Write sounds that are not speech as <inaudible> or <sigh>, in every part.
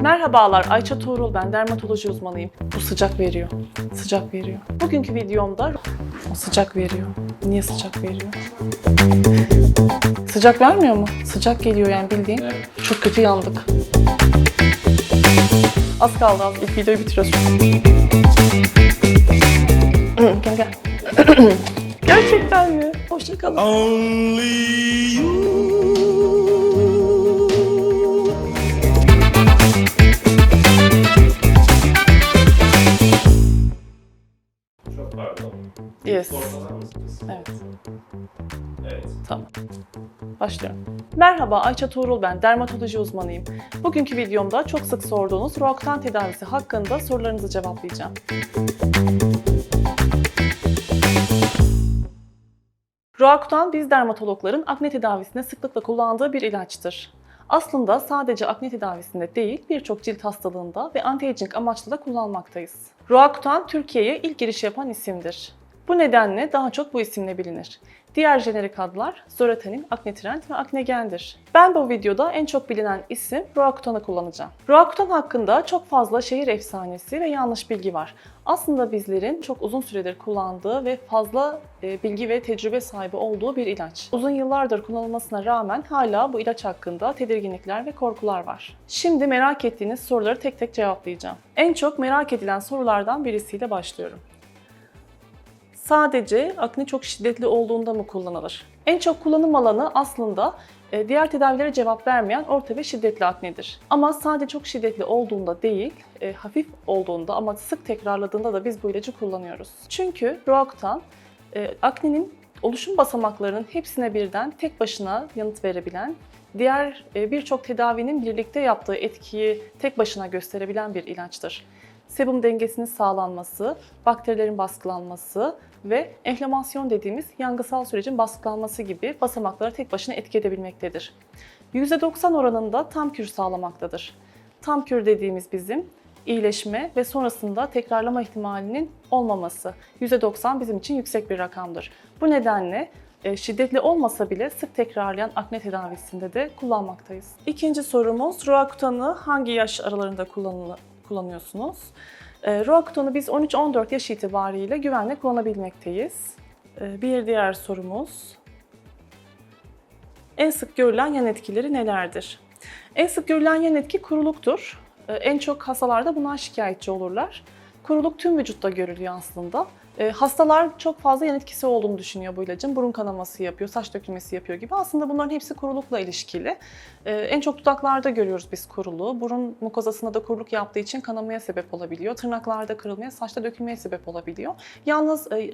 Merhabalar, Ayça Tuğrul ben, dermatoloji uzmanıyım. Bu sıcak veriyor, sıcak veriyor. Bugünkü videomda o sıcak veriyor. Niye sıcak veriyor? Sıcak vermiyor mu? Sıcak geliyor yani bildiğin. Çok kötü yandık. Az kaldı az. İlk videoyu bitiriyoruz. gel gel. <clears throat> Gerçekten mi? Hoşçakalın. Only Tamam. Başlıyorum. Merhaba Ayça Tuğrul ben, dermatoloji uzmanıyım. Bugünkü videomda çok sık sorduğunuz Roakutan tedavisi hakkında sorularınızı cevaplayacağım. Roakutan biz dermatologların akne tedavisinde sıklıkla kullandığı bir ilaçtır. Aslında sadece akne tedavisinde değil, birçok cilt hastalığında ve anti-aging amaçlı da kullanmaktayız. Roakutan Türkiye'ye ilk giriş yapan isimdir. Bu nedenle daha çok bu isimle bilinir. Diğer jenerik adlar Zoretenin, Acnetrend ve Acnegen'dir. Ben bu videoda en çok bilinen isim Roakutan'ı kullanacağım. Roakutan hakkında çok fazla şehir efsanesi ve yanlış bilgi var. Aslında bizlerin çok uzun süredir kullandığı ve fazla e, bilgi ve tecrübe sahibi olduğu bir ilaç. Uzun yıllardır kullanılmasına rağmen hala bu ilaç hakkında tedirginlikler ve korkular var. Şimdi merak ettiğiniz soruları tek tek cevaplayacağım. En çok merak edilen sorulardan birisiyle başlıyorum. Sadece akne çok şiddetli olduğunda mı kullanılır? En çok kullanım alanı aslında e, diğer tedavilere cevap vermeyen orta ve şiddetli aknedir. Ama sadece çok şiddetli olduğunda değil, e, hafif olduğunda ama sık tekrarladığında da biz bu ilacı kullanıyoruz. Çünkü Roakutan e, aknenin oluşum basamaklarının hepsine birden tek başına yanıt verebilen, diğer birçok tedavinin birlikte yaptığı etkiyi tek başına gösterebilen bir ilaçtır sebum dengesinin sağlanması, bakterilerin baskılanması ve enflamasyon dediğimiz yangısal sürecin baskılanması gibi basamakları tek başına etki edebilmektedir. %90 oranında tam kür sağlamaktadır. Tam kür dediğimiz bizim iyileşme ve sonrasında tekrarlama ihtimalinin olmaması. %90 bizim için yüksek bir rakamdır. Bu nedenle e, şiddetli olmasa bile sık tekrarlayan akne tedavisinde de kullanmaktayız. İkinci sorumuz, Roakutan'ı hangi yaş aralarında kullanılı- kullanıyorsunuz? E, Roakutan'ı biz 13-14 yaş itibariyle güvenle kullanabilmekteyiz. E, Bir diğer sorumuz, en sık görülen yan etkileri nelerdir? En sık görülen yan etki kuruluktur. Ee, En çok hastalarda bundan şikayetçi olurlar. Kuruluk tüm vücutta görülüyor aslında. Ee, Hastalar çok fazla yan etkisi olduğunu düşünüyor bu ilacın. Burun kanaması yapıyor, saç dökülmesi yapıyor gibi. Aslında bunların hepsi kurulukla ilişkili. Ee, En çok dudaklarda görüyoruz biz kuruluğu. Burun mukozasında da kuruluk yaptığı için kanamaya sebep olabiliyor. Tırnaklarda kırılmaya, saçta dökülmeye sebep olabiliyor. Yalnız e,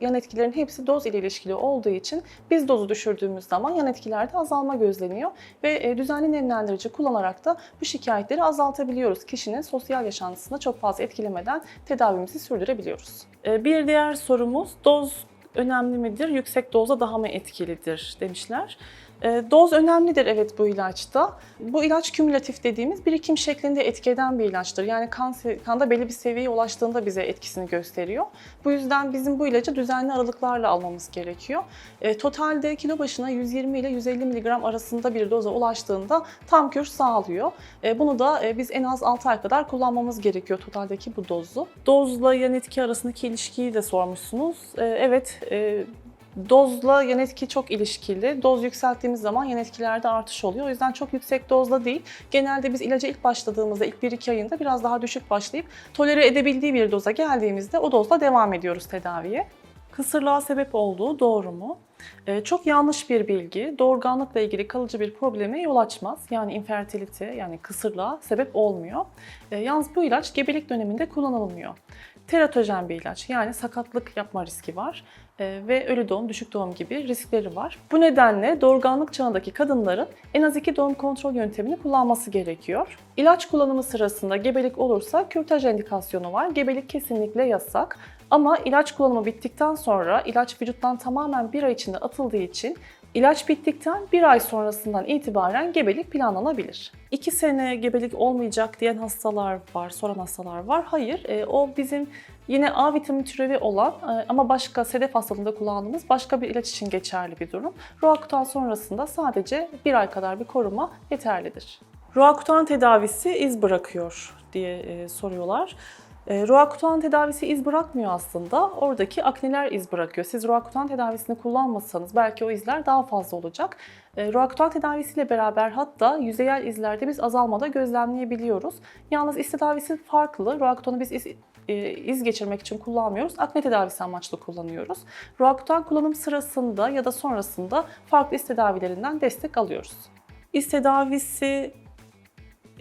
yan etkilerinin hepsi doz ile ilişkili olduğu için biz dozu düşürdüğümüz zaman yan etkilerde azalma gözleniyor ve e, düzenli nemlendirici kullanarak da bu şikayetleri azaltabiliyoruz. Kişinin sosyal yaşantısında çok fazla etkilemeden tedavimizi sürdürebiliyoruz. E, Bir diğer sorumuz doz önemli midir? Yüksek dozda daha mı etkilidir demişler. E, Doz önemlidir evet bu ilaçta. Bu ilaç kümülatif dediğimiz birikim şeklinde etki eden bir ilaçtır. Yani kan, kanda belli bir seviyeye ulaştığında bize etkisini gösteriyor. Bu yüzden bizim bu ilacı düzenli aralıklarla almamız gerekiyor. E, totalde kilo başına 120 ile 150 mg arasında bir doza ulaştığında tam kür sağlıyor. E, bunu da e, biz en az 6 ay kadar kullanmamız gerekiyor totaldeki bu dozu. Dozla yan etki arasındaki ilişkiyi de sormuşsunuz. E, evet, e, Dozla yan etki çok ilişkili. Doz yükselttiğimiz zaman yan etkilerde artış oluyor. O yüzden çok yüksek dozla değil. Genelde biz ilaca ilk başladığımızda ilk 1-2 ayında biraz daha düşük başlayıp tolere edebildiği bir doza geldiğimizde o dozla devam ediyoruz tedaviye. Kısırlığa sebep olduğu doğru mu? Ee, çok yanlış bir bilgi. Doğurganlıkla ilgili kalıcı bir probleme yol açmaz. Yani infertilite yani kısırlığa sebep olmuyor. Ee, yalnız bu ilaç gebelik döneminde kullanılmıyor. Teratojen bir ilaç yani sakatlık yapma riski var Ee, ve ölü doğum, düşük doğum gibi riskleri var. Bu nedenle doğurganlık çağındaki kadınların en az iki doğum kontrol yöntemini kullanması gerekiyor. İlaç kullanımı sırasında gebelik olursa kürtaj indikasyonu var. Gebelik kesinlikle yasak. Ama ilaç kullanımı bittikten sonra ilaç vücuttan tamamen bir ay içinde atıldığı için ilaç bittikten bir ay sonrasından itibaren gebelik planlanabilir. İki sene gebelik olmayacak diyen hastalar var, soran hastalar var. Hayır, e, o bizim yine A vitamini türevi olan e, ama başka sedef hastalığında kullandığımız başka bir ilaç için geçerli bir durum. Roakutan sonrasında sadece bir ay kadar bir koruma yeterlidir. Roakutan tedavisi iz bırakıyor diye e, soruyorlar. E, Roakutan tedavisi iz bırakmıyor aslında. Oradaki akneler iz bırakıyor. Siz Roakutan tedavisini kullanmasanız belki o izler daha fazla olacak. E, Roakutan tedavisiyle beraber hatta yüzeyel izlerde biz azalmada gözlemleyebiliyoruz. Yalnız iz tedavisi farklı. Roakutan'ı biz iz, e, iz geçirmek için kullanmıyoruz. Akne tedavisi amaçlı kullanıyoruz. Roakutan kullanım sırasında ya da sonrasında farklı iz tedavilerinden destek alıyoruz. İz tedavisi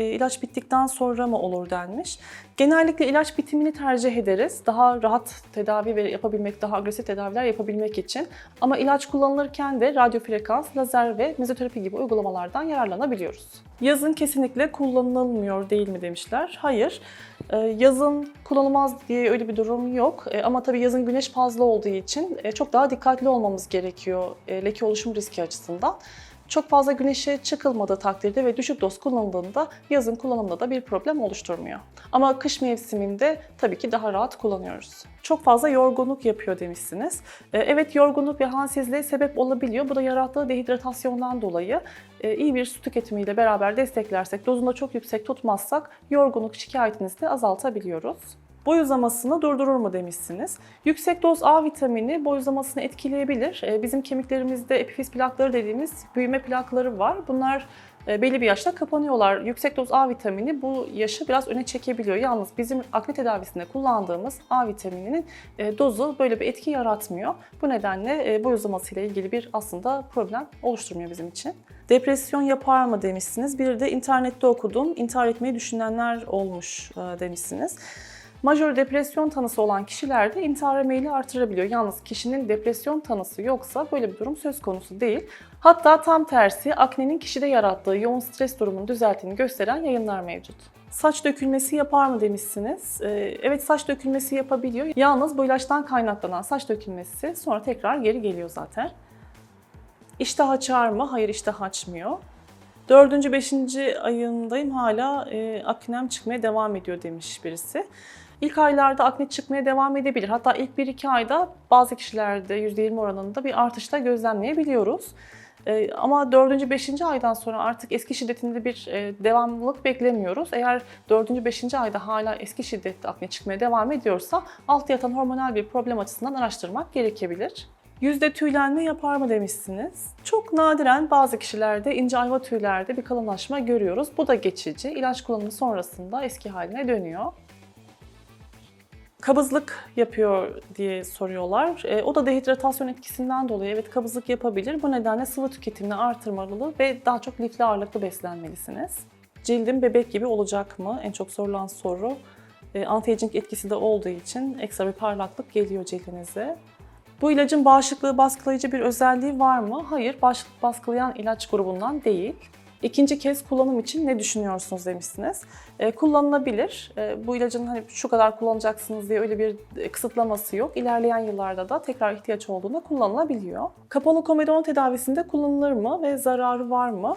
ilaç bittikten sonra mı olur denmiş. Genellikle ilaç bitimini tercih ederiz. Daha rahat tedavi yapabilmek, daha agresif tedaviler yapabilmek için. Ama ilaç kullanılırken de radyo frekans, lazer ve mezoterapi gibi uygulamalardan yararlanabiliyoruz. Yazın kesinlikle kullanılmıyor değil mi demişler. Hayır. Ee, Yazın kullanılmaz diye öyle bir durum yok. Ee, Ama tabii yazın güneş fazla olduğu için e, çok daha dikkatli olmamız gerekiyor e, leke oluşum riski açısından. Çok fazla güneşe çıkılmadığı takdirde ve düşük doz kullanıldığında yazın kullanımda da bir problem oluşturmuyor. Ama kış mevsiminde tabii ki daha rahat kullanıyoruz. Çok fazla yorgunluk yapıyor demişsiniz. Ee, Evet yorgunluk ve halsizliğe sebep olabiliyor. Bu da yarattığı dehidratasyondan dolayı e, iyi bir su tüketimiyle beraber desteklersek, dozunu da çok yüksek tutmazsak yorgunluk şikayetinizi de azaltabiliyoruz. Boy uzamasını durdurur mu demişsiniz. Yüksek doz A vitamini boy uzamasını etkileyebilir. Ee, Bizim kemiklerimizde epifiz plakları dediğimiz büyüme plakları var. Bunlar e, belli bir yaşta kapanıyorlar. Yüksek doz A vitamini bu yaşı biraz öne çekebiliyor. Yalnız bizim akne tedavisinde kullandığımız A vitamininin e, dozu böyle bir etki yaratmıyor. Bu nedenle e, boy uzaması ile ilgili bir aslında problem oluşturmuyor bizim için. Depresyon yapar mı demişsiniz. Bir de internette okudum. İntihar etmeyi düşünenler olmuş e, demişsiniz. Majör depresyon tanısı olan kişilerde intihar meyli artırabiliyor. Yalnız kişinin depresyon tanısı yoksa böyle bir durum söz konusu değil. Hatta tam tersi aknenin kişide yarattığı yoğun stres durumunu düzelttiğini gösteren yayınlar mevcut. Saç dökülmesi yapar mı demişsiniz. Ee, Evet saç dökülmesi yapabiliyor. Yalnız bu ilaçtan kaynaklanan saç dökülmesi sonra tekrar geri geliyor zaten. İştah açar mı? Hayır iştah açmıyor. Dördüncü, beşinci ayındayım hala e, aknem çıkmaya devam ediyor demiş birisi. İlk aylarda akne çıkmaya devam edebilir. Hatta ilk 1-2 ayda bazı kişilerde %20 oranında bir artışta gözlemleyebiliyoruz. E, ama 4. 5. aydan sonra artık eski şiddetinde bir e, devamlılık beklemiyoruz. Eğer 4. 5. ayda hala eski şiddette akne çıkmaya devam ediyorsa altta yatan hormonal bir problem açısından araştırmak gerekebilir. Yüzde tüylenme yapar mı demişsiniz. Çok nadiren bazı kişilerde ince ayva tüylerde bir kalınlaşma görüyoruz. Bu da geçici. İlaç kullanımı sonrasında eski haline dönüyor. Kabızlık yapıyor diye soruyorlar. E, o da dehidratasyon etkisinden dolayı evet kabızlık yapabilir. Bu nedenle sıvı tüketimini artırmalı ve daha çok lifli ağırlıklı beslenmelisiniz. Cildim bebek gibi olacak mı? En çok sorulan soru. E, anti-aging etkisi de olduğu için ekstra bir parlaklık geliyor cildinize. Bu ilacın bağışıklığı baskılayıcı bir özelliği var mı? Hayır, bağışıklık baskılayan ilaç grubundan değil. İkinci kez kullanım için ne düşünüyorsunuz demişsiniz. Ee, kullanılabilir. Ee, bu ilacın hani şu kadar kullanacaksınız diye öyle bir e, kısıtlaması yok. İlerleyen yıllarda da tekrar ihtiyaç olduğunda kullanılabiliyor. Kapalı komedon tedavisinde kullanılır mı ve zararı var mı?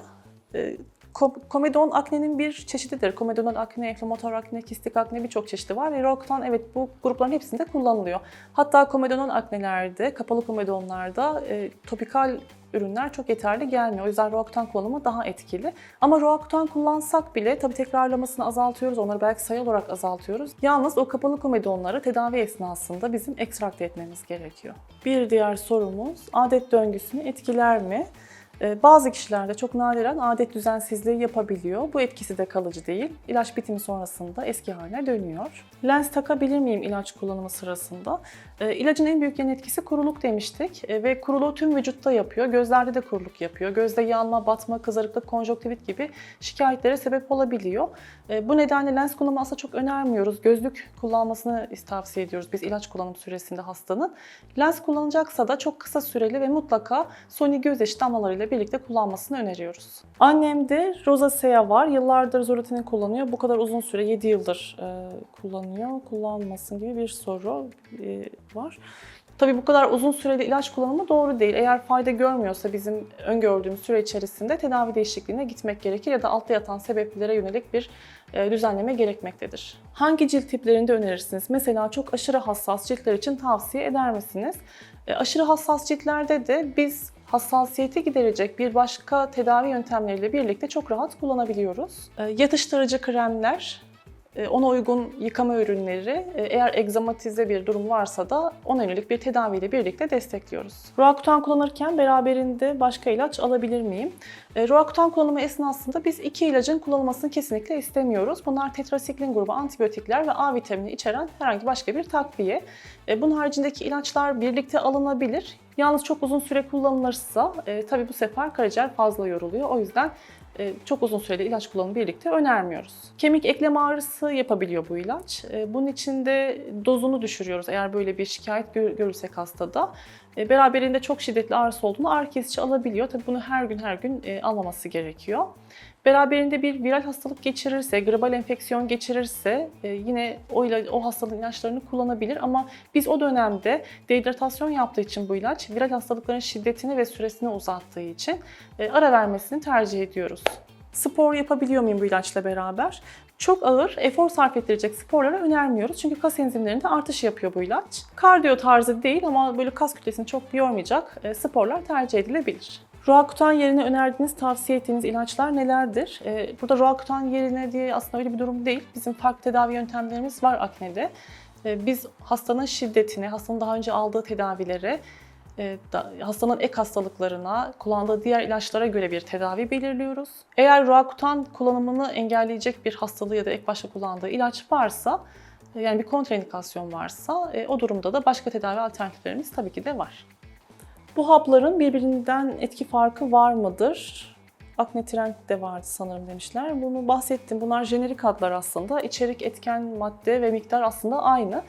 Ko- komedon aknenin bir çeşididir. Komedonal akne, inflamatuar akne, kistik akne birçok çeşidi var ve Roakutan evet bu grupların hepsinde kullanılıyor. Hatta komedonal aknelerde, kapalı komedonlarda e, topikal ürünler çok yeterli gelmiyor. O yüzden Roakutan kullanımı daha etkili. Ama Roakutan kullansak bile tabii tekrarlamasını azaltıyoruz. Onları belki sayı olarak azaltıyoruz. Yalnız o kapalı komedonları tedavi esnasında bizim ekstrakte etmemiz gerekiyor. Bir diğer sorumuz adet döngüsünü etkiler mi? Ee, Bazı kişilerde çok nadiren adet düzensizliği yapabiliyor. Bu etkisi de kalıcı değil. İlaç bitimi sonrasında eski haline dönüyor. Lens takabilir miyim ilaç kullanımı sırasında? Ee, İlacın en büyük yan etkisi kuruluk demiştik Ee, ve kuruluğu tüm vücutta yapıyor. Gözlerde de kuruluk yapıyor. Gözde yanma, batma, kızarıklık, konjonktivit gibi şikayetlere sebep olabiliyor. Ee, Bu nedenle lens kullanımı aslında çok önermiyoruz. Gözlük kullanmasını tavsiye ediyoruz biz ilaç kullanım süresinde hastanın. Lens kullanacaksa da çok kısa süreli ve mutlaka soni göz yaşı damlalarıyla birlikte kullanmasını öneriyoruz. Annemde rozasea var. Yıllardır zoratini kullanıyor. Bu kadar uzun süre 7 yıldır e, kullanıyor. Kullanmasın gibi bir soru e, var. Tabii bu kadar uzun süreli ilaç kullanımı doğru değil. Eğer fayda görmüyorsa bizim öngördüğümüz süre içerisinde tedavi değişikliğine gitmek gerekir ya da altta yatan sebeplere yönelik bir e, düzenleme gerekmektedir. Hangi cilt tiplerinde önerirsiniz? Mesela çok aşırı hassas ciltler için tavsiye eder misiniz? E, aşırı hassas ciltlerde de biz hassasiyeti giderecek bir başka tedavi yöntemleriyle birlikte çok rahat kullanabiliyoruz. E, Yatıştırıcı kremler, ona uygun yıkama ürünleri, e, eğer egzamatize bir durum varsa da ona yönelik bir tedaviyle birlikte destekliyoruz. Roakutan kullanırken beraberinde başka ilaç alabilir miyim? E, Roakutan kullanımı esnasında biz iki ilacın kullanılmasını kesinlikle istemiyoruz. Bunlar tetrasiklin grubu antibiyotikler ve A vitamini içeren herhangi başka bir takviye. E, Bunun haricindeki ilaçlar birlikte alınabilir. Yalnız çok uzun süre kullanılırsa e, tabii bu sefer karaciğer fazla yoruluyor. O yüzden e, çok uzun süreli ilaç kullanımı birlikte önermiyoruz. Kemik eklem ağrısı yapabiliyor bu ilaç. E, Bunun için de dozunu düşürüyoruz eğer böyle bir şikayet gör- görülsek hastada. E, Beraberinde çok şiddetli ağrısı olduğunu ağrı kesici alabiliyor. Tabii bunu her gün her gün e, almaması gerekiyor. Beraberinde bir viral hastalık geçirirse, gribal enfeksiyon geçirirse e, yine o, ila- o hastalığın ilaçlarını kullanabilir ama biz o dönemde dehidratasyon yaptığı için bu ilaç viral hastalıkların şiddetini ve süresini uzattığı için e, ara vermesini tercih ediyoruz. Spor yapabiliyor muyum bu ilaçla beraber? Çok ağır, efor sarf ettirecek sporlara önermiyoruz. Çünkü kas enzimlerinde artış yapıyor bu ilaç. Kardiyo tarzı değil ama böyle kas kütlesini çok yormayacak e, sporlar tercih edilebilir. Roakutan yerine önerdiğiniz, tavsiye ettiğiniz ilaçlar nelerdir? E, burada Roakutan yerine diye aslında öyle bir durum değil. Bizim farklı tedavi yöntemlerimiz var aknede. E, Biz hastanın şiddetine, hastanın daha önce aldığı tedavilere, e, da- hastanın ek hastalıklarına, kullandığı diğer ilaçlara göre bir tedavi belirliyoruz. Eğer Roakutan kullanımını engelleyecek bir hastalığı ya da ek başta kullandığı ilaç varsa, e, yani bir kontraindikasyon varsa e, o durumda da başka tedavi alternatiflerimiz tabii ki de var. Bu hapların birbirinden etki farkı var mıdır? Aknetrend de vardı sanırım demişler. Bunu bahsettim. Bunlar jenerik adlar aslında. İçerik, etken madde ve miktar aslında aynı.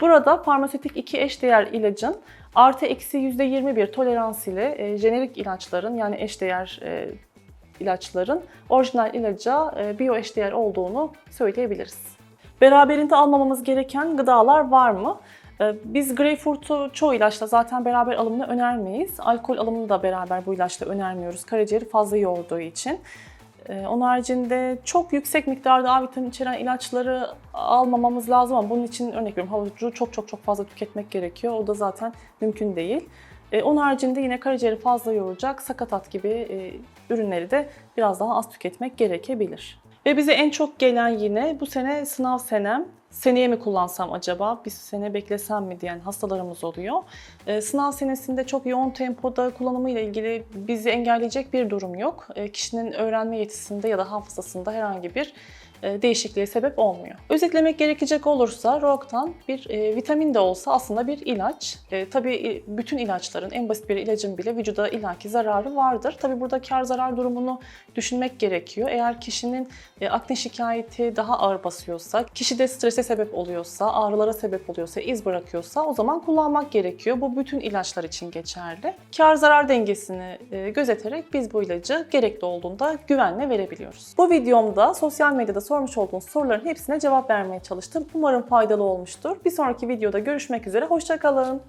Burada farmasötik iki eşdeğer ilacın artı eksi %20 bir tolerans ile e, jenerik ilaçların yani eşdeğer e, ilaçların orijinal ilaca e, biyo eşdeğer olduğunu söyleyebiliriz. Beraberinde almamamız gereken gıdalar var mı? Ee, Biz greyfurtu çoğu ilaçla zaten beraber alımını önermeyiz. Alkol alımını da beraber bu ilaçla önermiyoruz. Karaciğeri fazla yorduğu için. Ee, Onun haricinde çok yüksek miktarda A vitamini içeren ilaçları almamamız lazım ama bunun için örnek veriyorum havucu çok çok çok fazla tüketmek gerekiyor. O da zaten mümkün değil. Ee, Onun haricinde yine karaciğeri fazla yoracak sakatat gibi e, ürünleri de biraz daha az tüketmek gerekebilir. Ve bize en çok gelen yine bu sene sınav senem. Seneye mi kullansam acaba, bir sene beklesem mi diyen hastalarımız oluyor. Ee, sınav senesinde çok yoğun tempoda kullanımıyla ilgili bizi engelleyecek bir durum yok. Ee, kişinin öğrenme yetisinde ya da hafızasında herhangi bir e, değişikliğe sebep olmuyor. Özetlemek gerekecek olursa Roaktan bir e, vitamin de olsa aslında bir ilaç. E, tabii e, bütün ilaçların, en basit bir ilacın bile vücuda illaki zararı vardır. Tabii burada kar zarar durumunu düşünmek gerekiyor. Eğer kişinin e, akne şikayeti daha ağır basıyorsa, kişi de strese sebep oluyorsa, ağrılara sebep oluyorsa, iz bırakıyorsa o zaman kullanmak gerekiyor. Bu bütün ilaçlar için geçerli. Kar zarar dengesini e, gözeterek biz bu ilacı gerekli olduğunda güvenle verebiliyoruz. Bu videomda sosyal medyada sormuş olduğunuz soruların hepsine cevap vermeye çalıştım. Umarım faydalı olmuştur. Bir sonraki videoda görüşmek üzere. Hoşçakalın.